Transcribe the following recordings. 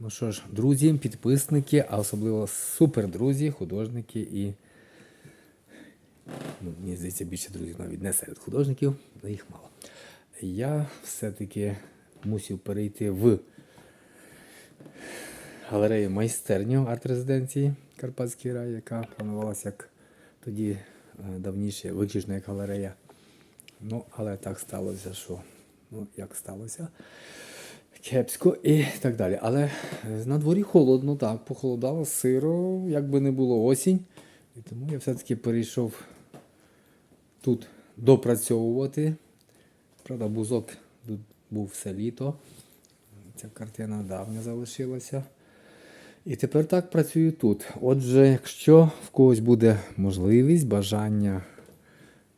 Ну що ж, друзі, підписники, а особливо супердрузі, художники і. Ну, мені здається, більше друзів навіть не серед художників, але їх мало. Я все-таки мусив перейти в галерею майстерню арт-резиденції Карпатський рай, яка планувалася як тоді е, давніше, виключно як галерея. Ну, але так сталося, що ну, як сталося. Кепсько і так далі. Але е, на дворі холодно, так, похолодало, сиро, як би не було осінь. І тому я все-таки перейшов тут допрацьовувати. Правда, бузок тут був все літо. Ця картина давня залишилася. І тепер так працюю тут. Отже, якщо в когось буде можливість, бажання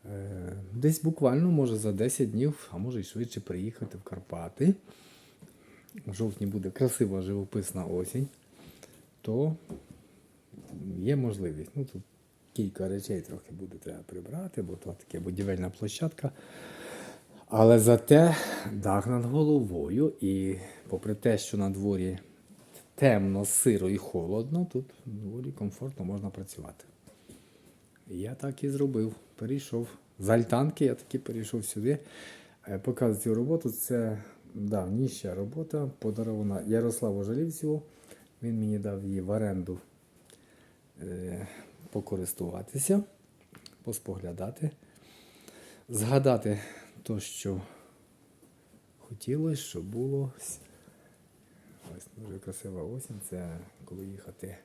е, десь буквально, може за 10 днів, а може й швидше приїхати в Карпати. В жовтні буде красива живописна осінь, то є можливість. Ну, тут кілька речей трохи буде треба прибрати, бо то таке будівельна площадка. Але зате дах над головою, і попри те, що на дворі темно, сиро і холодно, тут доволі комфортно можна працювати. Я так і зробив. Перейшов. З альтанки я таки перейшов сюди. Е, Показую роботу. Це давніша робота, подарована Ярославу Жалівцеву. Він мені дав її в оренду е, покористуватися, поспоглядати, згадати то, що хотілося, що було. Ось дуже красива осінь. Це коли їхати.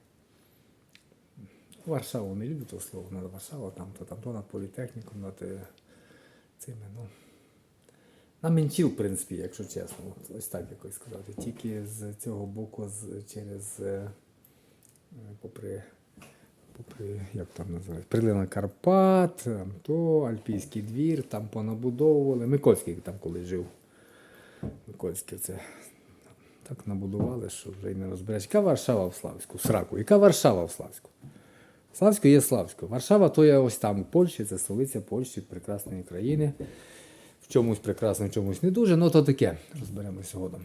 Варшаву не люблю то слово, над Варшава, там то там, то над політехніком, над е, цими, ну. На менчів, в принципі, якщо чесно, ось так якось сказати. Тільки з цього боку, з, через е, попри, попри, як там називається, Прилина Карпат, то, Альпійський двір, там понабудовували. Микольський там коли жив. Микольський це так набудували, що вже й не розбереш. Яка Варшава в Славську? Сраку. Яка Варшава в Славську? Славську є Славську. Варшава то є ось там у Польщі, це столиця Польщі, прекрасної країни. В чомусь прекрасно, в чомусь не дуже, ну то таке, розберемося згодом.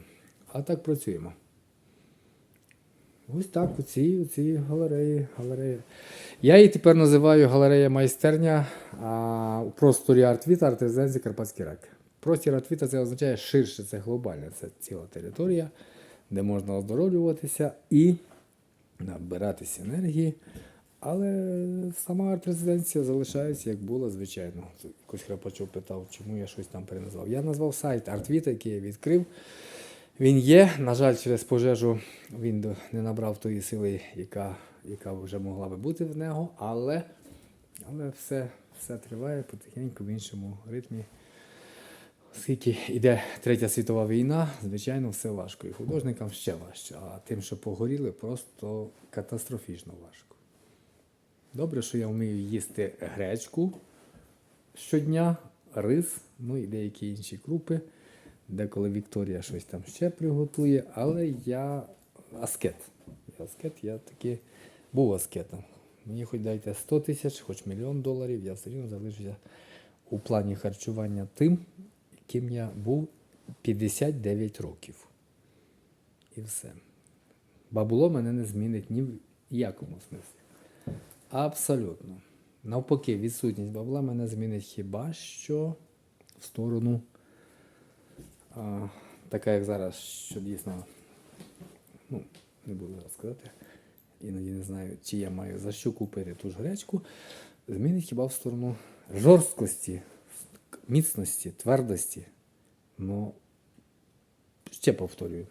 А так працюємо. Ось так, у цій, у цій галереї, галереї. Я її тепер називаю галерея майстерня а, у просторі Артвіта, арт-резиденції Карпатський рак. Простір Артвіта це означає ширше, це глобальне, це ціла територія, де можна оздоровлюватися і набиратися енергії. Але сама арт-резиденція залишається, як була, звичайно. Якось Храпачов питав, чому я щось там переназвав. Я назвав сайт Артвіта, який я відкрив. Він є. На жаль, через пожежу він не набрав тої сили, яка, яка вже могла би бути в нього, але, але все, все триває потихеньку в іншому ритмі. Оскільки йде Третя світова війна, звичайно, все важко. І художникам ще важче, а тим, що погоріли, просто катастрофічно важко. Добре, що я вмію їсти гречку щодня, рис, ну і деякі інші крупи. Деколи Вікторія щось там ще приготує, але я аскет. Аскет, я таки був аскетом. Мені хоч дайте 100 тисяч, хоч мільйон доларів, я все рівно залишуся у плані харчування тим, яким я був 59 років. І все. Бабуло мене не змінить ні в якому смислі. Абсолютно. Навпаки, відсутність бабла мене змінить хіба що в сторону, а, така як зараз, що дійсно, ну, не буду зараз сказати, іноді не знаю, чи я маю за що купити ту ж гречку, змінить хіба в сторону жорсткості, міцності, твердості. Ну, ще повторюю,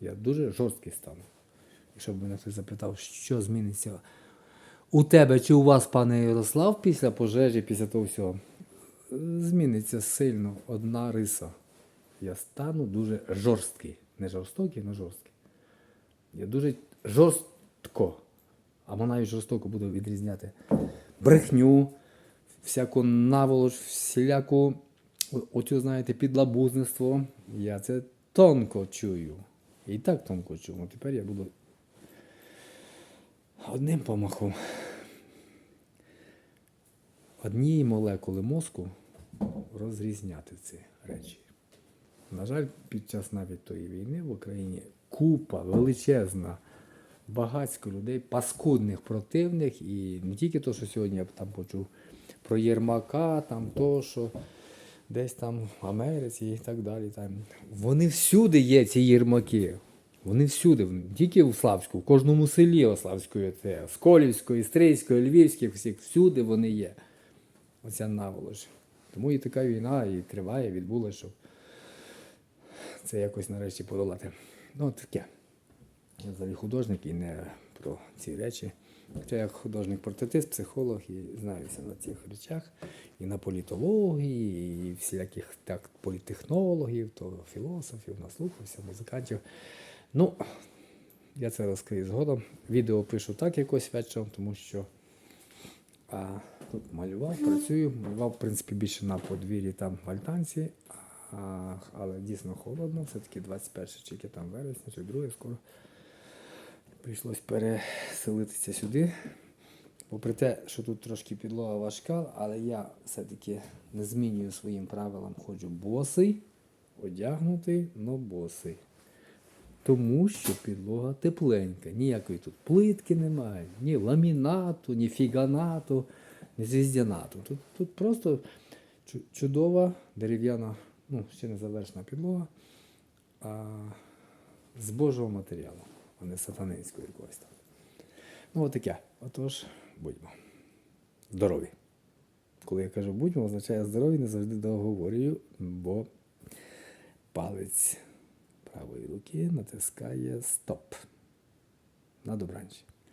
я дуже жорсткий стану. Якщо б мене хтось запитав, що зміниться у тебе чи у вас, пане Ярослав, після пожежі, після того всього, зміниться сильно одна риса. Я стану дуже жорсткий. Не жорстокий, але жорсткий. Я дуже жорстко, або навіть жорстоко буду відрізняти брехню, всяку наволоч, всіляку, оцю, знаєте, підлабузництво. Я це тонко чую. І так тонко чую. Тепер я буду одним помахом. Однієї молекули мозку розрізняти ці речі. На жаль, під час навіть тої війни в Україні купа величезна, багатсько людей, паскудних противних, і не тільки то, що сьогодні я там почув про Єрмака, там то, що десь там в Америці і так далі. Там. Вони всюди є, ці єрмаки. Вони всюди, тільки в Славську, в кожному селі Ославської, це Сколівської, Стрийської, Львівських, всіх, всюди вони є. Оця наволоч. Тому і така війна і триває, відбулася, щоб це якось нарешті подолати. Ну, таке. Я взагалі художник і не про ці речі. Хоча я художник-портретист, психолог і знаюся на цих речах, і на політології, і всіляких так, політтехнологів, то філософів, наслухався, музикантів. Ну, я це розкрию згодом. Відео пишу так якось вечором, тому що а, тут малював, працюю. Малював, в принципі, більше на подвір'ї там в альтанці, а, але дійсно холодно, все-таки 21 чи яке там вересня, чи друге скоро. Прийшлось переселитися сюди. Попри те, що тут трошки підлога важка, але я все-таки не змінюю своїм правилам, ходжу босий, одягнутий, но босий. Тому що підлога тепленька. Ніякої тут плитки немає, ні ламінату, ні фіганату, ні звіздянату. Тут, тут просто чудова дерев'яна, ну, ще не завершена підлога а, з Божого матеріалу, а не сатанинського якогось там. Ну, отаке. Отож, будьмо. Здорові. Коли я кажу будьмо, означає здорові, не завжди договорюю, бо палець prawej ruki naciskaję stop. Na dobranoc.